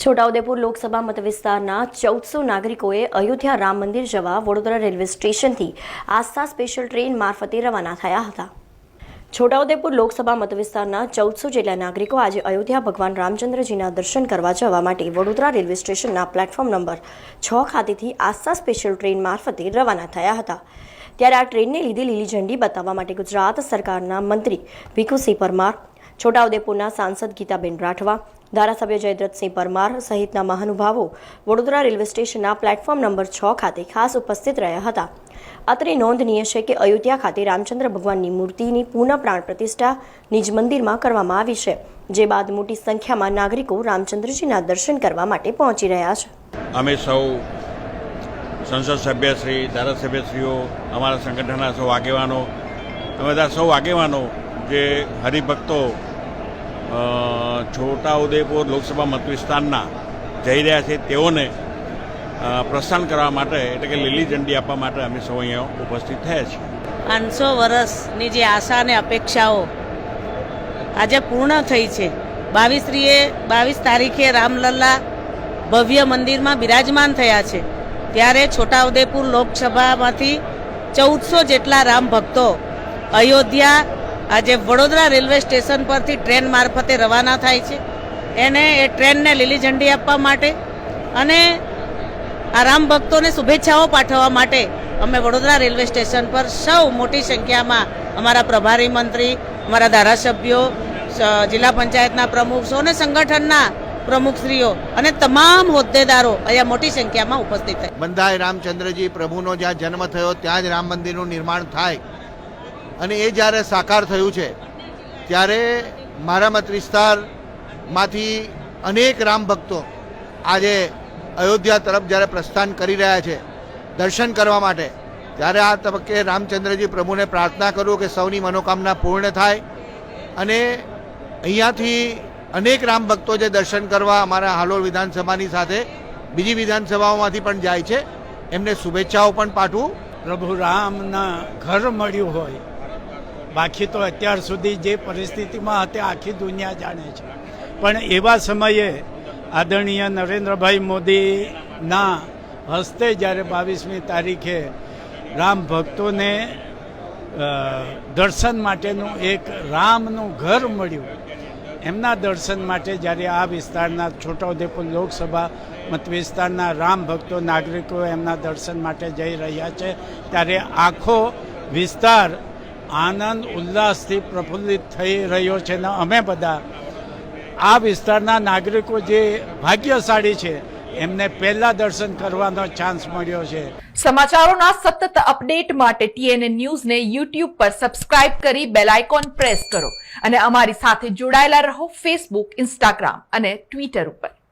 છોટાઉદેપુર લોકસભા મતવિસ્તારના ચૌદસો નાગરિકોએ અયોધ્યા રામ મંદિર જવા વડોદરા રેલવે સ્ટેશનથી આસ્થા સ્પેશિયલ ટ્રેન મારફતે રવાના થયા હતા. છોટાઉદેપુર લોકસભા મતવિસ્તારના ચૌદસો જેટલા નાગરિકો આજે અયોધ્યા ભગવાન રામચંદ્રજીના દર્શન કરવા જવા માટે વડોદરા રેલવે સ્ટેશનના પ્લેટફોર્મ નંબર છ ખાતેથી આસ્થા સ્પેશિયલ ટ્રેન મારફતે રવાના થયા હતા. ત્યારે આ ટ્રેનને લીધે લીલી ઝંડી બતાવવા માટે ગુજરાત સરકારના મંત્રી ભીખુસિંહ પરમાર છોટાઉદેપુરના સાંસદ ગીતાબેન રાઠવા, ધારાસભ્ય જયદ્રથસિંહ પરમાર સહિતના મહાનુભાવો વડોદરા રેલવે સ્ટેશનના પ્લેટફોર્મ નંબર છ ખાતે ખાસ ઉપસ્થિત રહ્યા હતા. અત્રે નોંધનીય છે કે અયોધ્યા ખાતે રામચંદ્ર ભગવાનની મૂર્તિની પુનઃ પ્રાણ પ્રતિષ્ઠા નિજ મંદિરમાં કરવામાં આવી છે, જે બાદ મોટી સંખ્યામાં નાગરિકો રામચંદ્રજીના દર્શન કરવા માટે પહોંચી રહ્યા છે. અમે સૌ સંસદ સભ્યશ્રી, ધારાસભ્યશ્રીઓ, અમારા સંગઠનના સૌ આગેવાનો, અમે બધા સૌ આગેવાનો જે હરિભક્તો છોટાઉદેપુર લોકસભા મતવિસ્તારના જઈ રહ્યા છે તેઓને પ્રસ્થાન કરવા માટે, એટલે કે લીલી ઝંડી આપવા માટે અમે સૌ અહીંયા ઉપસ્થિત થયા છીએ. પાંચસો વર્ષની જે આશા અને અપેક્ષાઓ આજે પૂર્ણ થઈ છે. બાવીસરીએ, બાવીસ તારીખે રામલલ્લા ભવ્ય મંદિરમાં બિરાજમાન થયા છે. ત્યારે છોટાઉદેપુર લોકસભામાંથી ચૌદસો જેટલા રામ ભક્તો અયોધ્યા આજે વડોદરા રેલવે સ્ટેશન પરથી ટ્રેન મારફતે રવાના થાય છે. એને એ ટ્રેનને લીલી ઝંડી આપવા માટે અને આ રામ ભક્તોને શુભેચ્છાઓ પાઠવવા માટે અમે વડોદરા રેલવે સ્ટેશન પર સૌ મોટી સંખ્યામાં અમારા પ્રભારી મંત્રી, અમારા ધારાસભ્યો જિલ્લા પંચાયતના પ્રમુખ, સૌને સંગઠનના પ્રમુખશ્રીઓ અને તમામ હોદ્દેદારો અહીંયા મોટી સંખ્યામાં ઉપસ્થિત થાય. બંધાય રામચંદ્રજી પ્રભુનો જ્યાં જન્મ થયો, ત્યાં જ રામ મંદિરનું નિર્માણ થાય. અને એ જ્યારે સાકાર થયું છે, ત્યારે મારા મત વિસ્તારમાંથી અનેક રામ ભક્તો આજે અયોધ્યા તરફ જ્યારે પ્રસ્થાન કરી રહ્યા છે, દર્શન કરવા માટે, ત્યારે આ તબક્કે રામચંદ્રજી પ્રભુને પ્રાર્થના કરું કે સૌની મનોકામના પૂર્ણ થાય અને અહીંયાથી અનેક રામ ભક્તો જે દર્શન કરવા અમારા હાલોલ વિધાનસભાની સાથે, બીજી વિધાનસભાઓમાંથી પણ જાય છે, એમને શુભેચ્છાઓ પણ પાઠવું. પ્રભુ રામના ઘર મળ્યું હોય બાકી તો અત્યાર સુધી જે પરિસ્થિતિમાં હતી, આખી દુનિયા જાણે છે. પણ એવા સમયે આદરણીય નરેન્દ્રભાઈ મોદીના હસ્તે જ્યારે બાવીસમી તારીખે રામ ભક્તોને દર્શન માટેનું એક રામનું ઘર મળ્યું, એમના દર્શન માટે જ્યારે આ વિસ્તારના છોટાઉદેપુર લોકસભા મત વિસ્તારના રામ ભક્તો, નાગરિકો એમના દર્શન માટે જઈ રહ્યા છે, ત્યારે આખો વિસ્તાર આનંદ, ઉલ્લાસથી પ્રફુલ્લિત થઈ રહ્યો છે ને અમે બધા. આ વિસ્તારના નાગરિકો જે ભાગ્યશાળી છે, એમને પહેલા દર્શન કરવાનો ચાન્સ મળ્યો છે. સમાચારોના સતત અપડેટ માટે ટીએનએ ન્યૂઝને યુટ્યુબ પર સબસ્ક્રાઇબ કરી બેલ આઇકોન પ્રેસ કરો. અને અમારી સાથે જોડાયેલા રહો ફેસબુક ઇન્સ્ટાગ્રામ અને ટ્વિટર ઉપર.